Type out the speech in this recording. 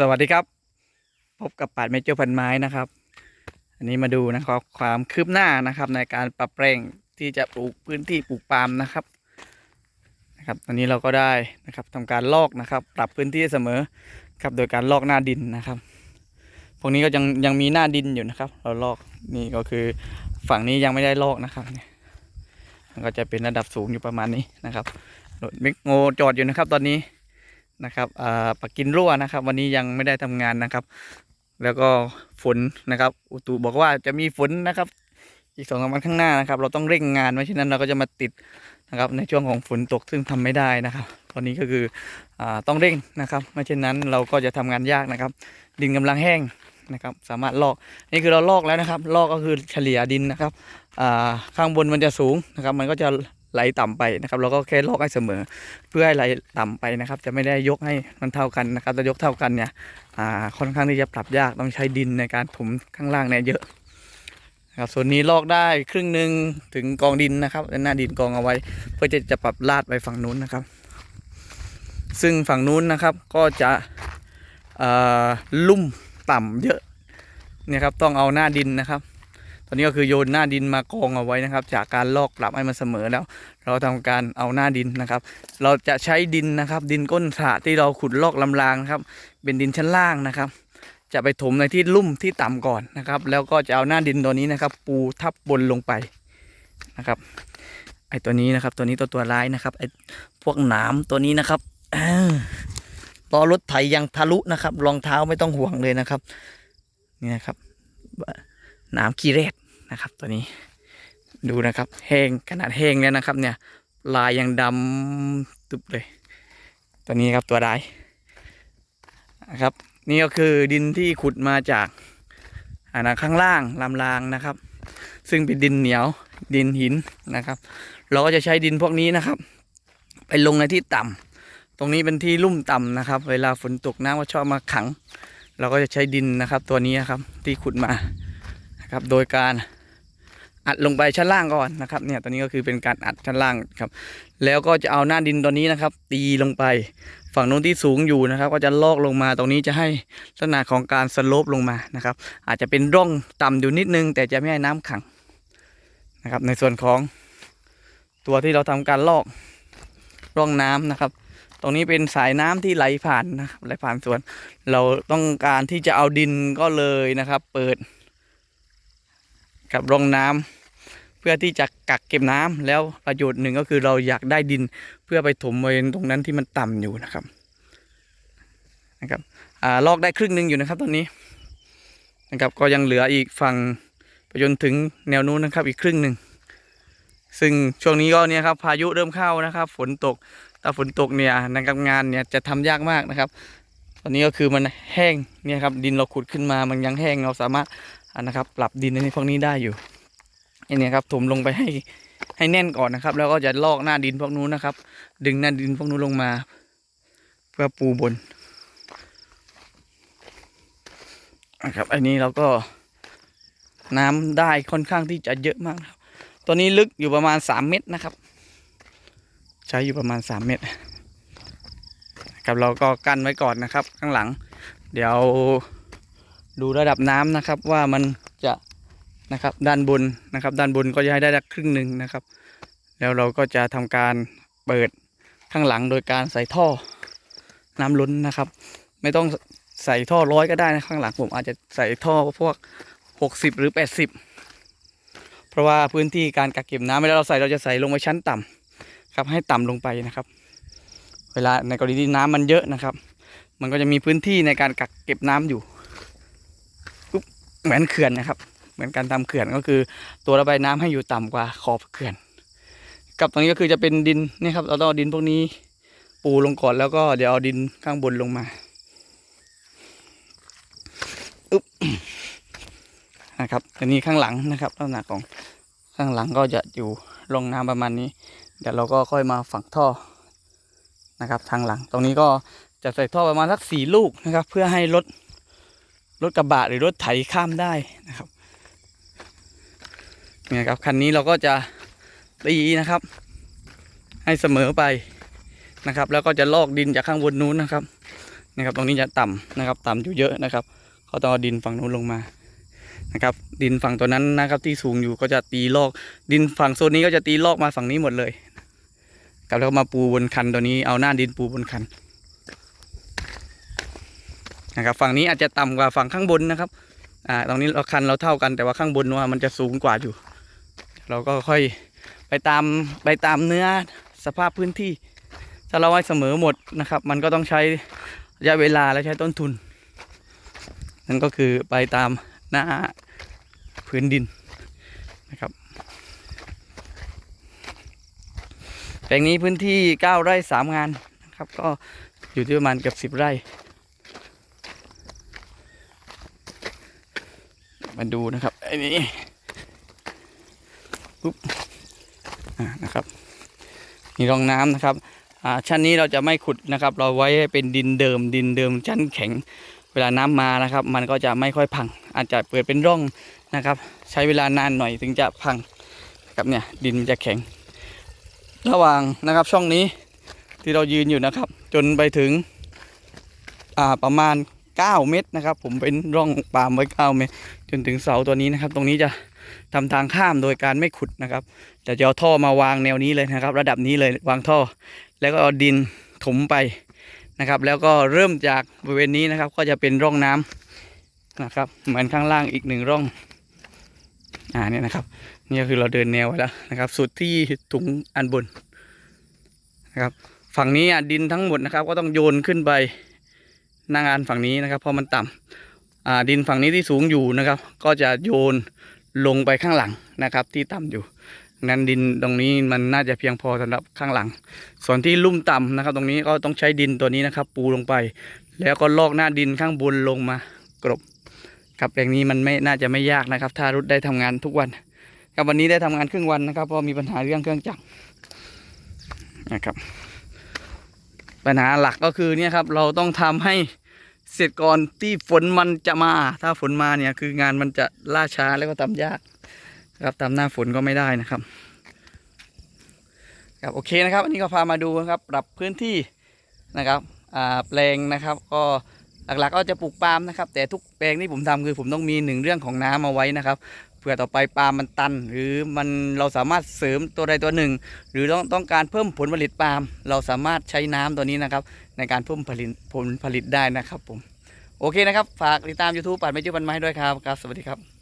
สวัสดีครับ พบกับปาดเมเจอร์พันไม้นะครับ อันนี้มาดูนะครับความคืบหน้านะครับ ในการปรับแปลงที่จะปลูกพื้นที่ปลูกปาล์มนะครับนะครับตอนนี้เราก็ได้นะครับทำการลอกนะครับ ปรับพื้นที่เสมอครับโดยการลอกหน้าดินนะครับ พวกนี้ก็ยังยังมีหน้าดินอยู่นะครับ เราลอกนี่ก็คือฝั่งนี้ยังไม่ได้ลอกนะครับเนี่ยมันก็จะเป็นระดับสูงอยู่ประมาณนี้นะครับรถมิกโงจอดอยู่นะครับ ตอนนี้ นะครับอ่าปักกินรั่วนะครับ วันนี้ยังไม่ได้ทำงานนะครับ แล้วก็ฝนนะครับ อุตุบอกว่าจะมีฝนนะครับ อีกสองสามวันข้างหน้านะครับ เราต้องเร่งงานไม่เช่นนั้นเราก็จะมาติดนะครับ ในช่วงของฝนตกซึ่งทำไม่ได้นะครับตอนนี้ก็คืออต้องเร่งนะครับ ไม่เช่นนั้นเราก็จะทำงานยากนะครับ ดินกำลังแห้งนะครับ สามารถลอกนี่คือเราลอกแล้วนะครับ ลอกก็คือเฉลี่ยดินนะครับข้างบนมันจะสูงนะครับ มันก็จะ ไหลต่ำไปนะครับเราก็แค่ลอกให้เสมอ เพื่อให้ไหลต่ำไปนะครับ จะไม่ได้ยกให้มันเท่ากันนะครับถ้ายกเท่ากันเนี่ยอ่าค่อนข้างที่จะปรับยากต้องใช้ดินในการถมข้างล่างเนี่ยเยอะนะครับส่วนนี้ลอกได้ครึ่งหนึ่งถึงกองดินนะครับแล้วหน้าดินกองเอาไว้ เพื่อจะจะปรับลาดไปฝั่งนู้นนะครับ ซึ่งฝั่งนู้นนะครับก็จะอ่าลุ่มต่ำเยอะเนี่ยครับต้องเอาหน้าดินนะครับ อนนี้ก็คือโยนหน้าดินมากองเอาไว้นะครับ จากการลอกปรับให้มันเสมอแล้ว เราทำการเอาหน้าดินนะครับ เราจะใช้ดินนะครับ ดินก้นสระที่เราขุดลอกลำรางนะครับ เป็นดินชั้นล่างนะครับ จะไปถมในที่ลุ่มที่ต่ำก่อนนะครับ แล้วก็จะเอาหน้าดินตัวนี้นะครับ ปูทับบนลงไปนะครับไอตัวนี้นะครับ ตัวนี้ตัวตัวร้ายนะครับไอพวกหนามตัวนี้นะครับเอ้อล้อรถไถยังทะลุนะครับรองเท้าไม่ต้องห่วงเลยนะครับ นี่นะครับหนามกีเรต นะครับ ตัวนี้ดูนะครับแห้งขนาดแห้งแล้วนะครับ เนี่ย ลายยังดำตุบเลย ตัวนี้ครับตัวร้นะครับ นี่ก็คือดินที่ขุดมาจากอ่านะข้างล่างลำรางนะครับ ซึ่งเป็นดินเหนียวดินหินนะครับ เราก็จะใช้ดินพวกนี้นะครับ ไปลงในที่ต่ำตรงนี้เป็นที่ลุ่มต่ำนะครับ เวลาฝนตกน้ำก็ชอบมาขัง เราก็จะใช้ดินนะครับ ตัวนี้นะครับที่ขุดมานะครับ โดยการ อัดลงไปชั้นล่างก่อนนะครับเนี่ยตัวนี้ก็คือเป็นการอัดชั้นล่างครับ แล้วก็จะเอาหน้าดินตัวนี้นะครับ ตีลงไป ฝั่งโน้นที่สูงอยู่นะครับ ก็จะลอกลงมาตรงนี้จะให้ลักษณะของการสโลปลงมานะครับ อาจจะเป็นร่องต่ำอยู่นิดนึง แต่จะไม่ให้น้ำขังนะครับ ในส่วนของตัวที่เราทำการลอกร่องน้ำนะครับ ตรงนี้เป็นสายน้ำที่ไหลผ่านนะครับไหลผ่านสวน เราต้องการที่จะเอาดินก็เลยนะครับ เปิด กับร่องน้ำเพื่อที่จะกักเก็บน้ำแล้วประโยชน์หนึ่งก็คือเราอยากได้ดินเพื่อไปถมบริเวณตรงนั้นที่มันต่ำอยู่นะครับนะครับอ่าลอกได้ครึ่งหนึ่งอยู่นะครับตอนนี้นะครับก็ยังเหลืออีกฝั่งไปจนถึงแนวนู้นนะครับอีกครึ่งหนึ่งซึ่งช่วงนี้ก็เนี่ยครับพายุเริ่มเข้านะครับ ฝนตกถ้าฝนตกเนี่ยนะครับงานเนี่ยจะทำยากมากนะครับ ตอนนี้ก็คือมันแห้งเนี่ยครับดินเราขุดขึ้นมามันยังแห้งเราสามารถ อะนะครับปรับดินในพวกนี้ได้อยู่อันนี้ครับถมลงไปให้ให้แน่นก่อนนะครับ แล้วก็จะลอกหน้าดินพวกนู้นนะครับ ดึงหน้าดินพวกนู้นลงมา เพื่อปูบนนะครับอันนี้เราก็น้ำได้ค่อนข้างที่จะเยอะมากครับ ตัวนี้ลึกอยู่ประมาณสามเมตรนะครับ ใช้อยู่ประมาณสามเมตรครับเราก็กั้นไว้ก่อนนะครับ ข้างหลัง เดี๋ยว ดูระดับน้ำนะครับว่ามันจะนะครับด้านบนนะครับ ด้านบนก็จะให้ได้ครึ่งหนึ่งนะครับ แล้วเราก็จะทำการเปิดข้างหลังโดยการใส่ท่อน้ำล้นนะครับ ไม่ต้องใส่ท่อร้อยก็ได้นะข้างหลังผมอาจจะใส่ท่อพวกหกสิบหรือแปดสิบเพราะว่าพื้นที่การกักเก็บน้ำเวลาเราใส่เราจะใส่ลงไปชั้นต่ำครับให้ต่ำลงไปนะครับ เวลาในกรณีที่น้ำมันเยอะนะครับ มันก็จะมีพื้นที่ในการกักเก็บน้ำอยู่ เหมือนเขื่อนนะครับ เหมือนการทำเขื่อนก็คือ ตัวระบายน้ำให้อยู่ต่ำกว่าขอบเขื่อน กับตรงนี้ก็คือจะเป็นดินนี่ครับ เราต้องเอาดินพวกนี้ปูลงก่อนแล้วก็เดี๋ยวเอาดินข้างบนลงมาอึ๊บนะครับอันนี้ข้างหลังนะครับลักษณะของข้างหลังก็จะอยู่ลงน้ำประมาณนี้ เดี๋ยวเราก็ค่อยมาฝังท่อนะครับ ทางหลัง ตรงนี้ก็จะใส่ท่อประมาณสักสี่ลูกนะครับ เพื่อให้รถ รถกระบะหรือรถไถข้ามได้นะครับเนี่ยครับคันนี้เราก็จะตีนะครับ ให้เสมอไปนะครับ แล้วก็จะลอกดินจากข้างบนนู้นนะครับนะครับ ตรงนี้จะต่ำนะครับ ต่ำอยู่เยอะนะครับเขาต้องเอาดินฝั่งนู้นลงมานะครับ ดินฝั่งตัวนั้นนะครับ ที่สูงอยู่ก็จะตีลอก ดินฝั่งโซนนี้ก็จะตีลอกมาฝั่งนี้หมดเลย กับแล้วมาปูบนคันตัวนี้เอาหน้าดินปูบนคัน นะครับฝั่งนี้อาจจะต่ำกว่าฝั่งข้างบนนะครับอ่าตรงนี้เราคันเราเท่ากันแต่ว่าข้างบนว่ามันจะสูงกว่าอยู่ เราก็ค่อยไปตามไปตามเนื้อสภาพพื้นที่ ถ้าเราไว้เสมอหมดนะครับ มันก็ต้องใช้ระยะเวลาและใช้ต้นทุน นั่นก็คือไปตามหน้าพื้นดินนะครับแปลงนี้พื้นที่ 9 ไร่ 3 งานนะครับ ก็อยู่ที่ประมาณเกือบ 10 ไร่ มาดูนะครับไอ้นี่ปุ๊บอ่านะครับมีร่องน้ำนะครับอ่าชั้นนี้เราจะไม่ขุดนะครับ เราไว้ให้เป็นดินเดิมดินเดิมชั้นแข็งเวลาน้ำมานะครับ มันก็จะไม่ค่อยพัง อาจจะเปิดเป็นร่องนะครับ ใช้เวลานานหน่อยถึงจะพังครับเนี่ยดินมันจะแข็ง ระหว่างนะครับช่องนี้ที่เรายืนอยู่นะครับ จนไปถึงอ่าประมาณ 9 เมตรนะครับ ผมเป็นร่องปาล์มไว้9เมตร จนถึงเสาตัวนี้นะครับ ตรงนี้จะทำทางข้ามโดยการไม่ขุดนะครับแต่จะเอาท่อมาวางแนวนี้เลยนะครับ ระดับนี้เลยวางท่อ แล้วก็เอาดินถมไปนะครับ แล้วก็เริ่มจากบริเวณนี้นะครับ ก็จะเป็นร่องน้ำนะครับ เหมือนข้างล่างอีกหนึ่งร่องอ่าเนี่ยนะครับนี่ก็คือเราเดินแนวไว้แล้วนะครับ สุดที่ถุงอันบนนะครับ ฝั่งนี้อะดินทั้งหมดนะครับ ก็ต้องโยนขึ้นไป หน้างานฝั่งนี้นะครับเพราะมันต่ำดินฝั่งนี้ที่สูงอยู่นะครับ ก็จะโยนลงไปข้างหลังนะครับที่ต่ำอยู่นั้นดินตรงนี้มันน่าจะเพียงพอสำหรับข้างหลัง ส่วนที่ลุ่มต่ำนะครับ ตรงนี้ก็ต้องใช้ดินตัวนี้นะครับ ปูลงไป แล้วก็ลอกหน้าดินข้างบนลงมากรบครับแปลงนี้มันไม่น่าจะไม่ยากนะครับ ถ้ารุดได้ทำงานทุกวันครับวันนี้ได้ทำงานครึ่งวันนะครับเพราะมีปัญหาเรื่องเครื่องจักรนะครับ ปัญหาหลักก็คือเนี่ยครับเราต้องทำให้เสร็จก่อนที่ฝนมันจะมา ถ้าฝนมาเนี่ยคืองานมันจะล่าช้าแล้วก็ทำยากครับตามหน้าฝนก็ไม่ได้นะครับครับโอเคนะครับ อันนี้ก็พามาดูนะครับ ปรับพื้นที่นะครับแปลงนะครับก็หลักๆก็จะปลูกปาล์มนะครับ แต่ทุกแปลงที่ผมทำคือผมต้องมีหนึ่งเรื่องของน้ำเอาไว้นะครับ ผื่อต่อไปปาล์มมันตัน หรือมันเราสามารถเสริมตัวใดตัวหนึ่ง หรือต้องต้องการเพิ่มผลผลิตปาล์มเราสามารถใช้น้ำตัวนี้นะครับ ในการเพิ่มผลิตผลผลิตได้นะครับผมโอเคนะครับ ฝากติดตาม YouTube ปัดไม่จุบันไม้ด้วยครับครับ สวัสดีครับ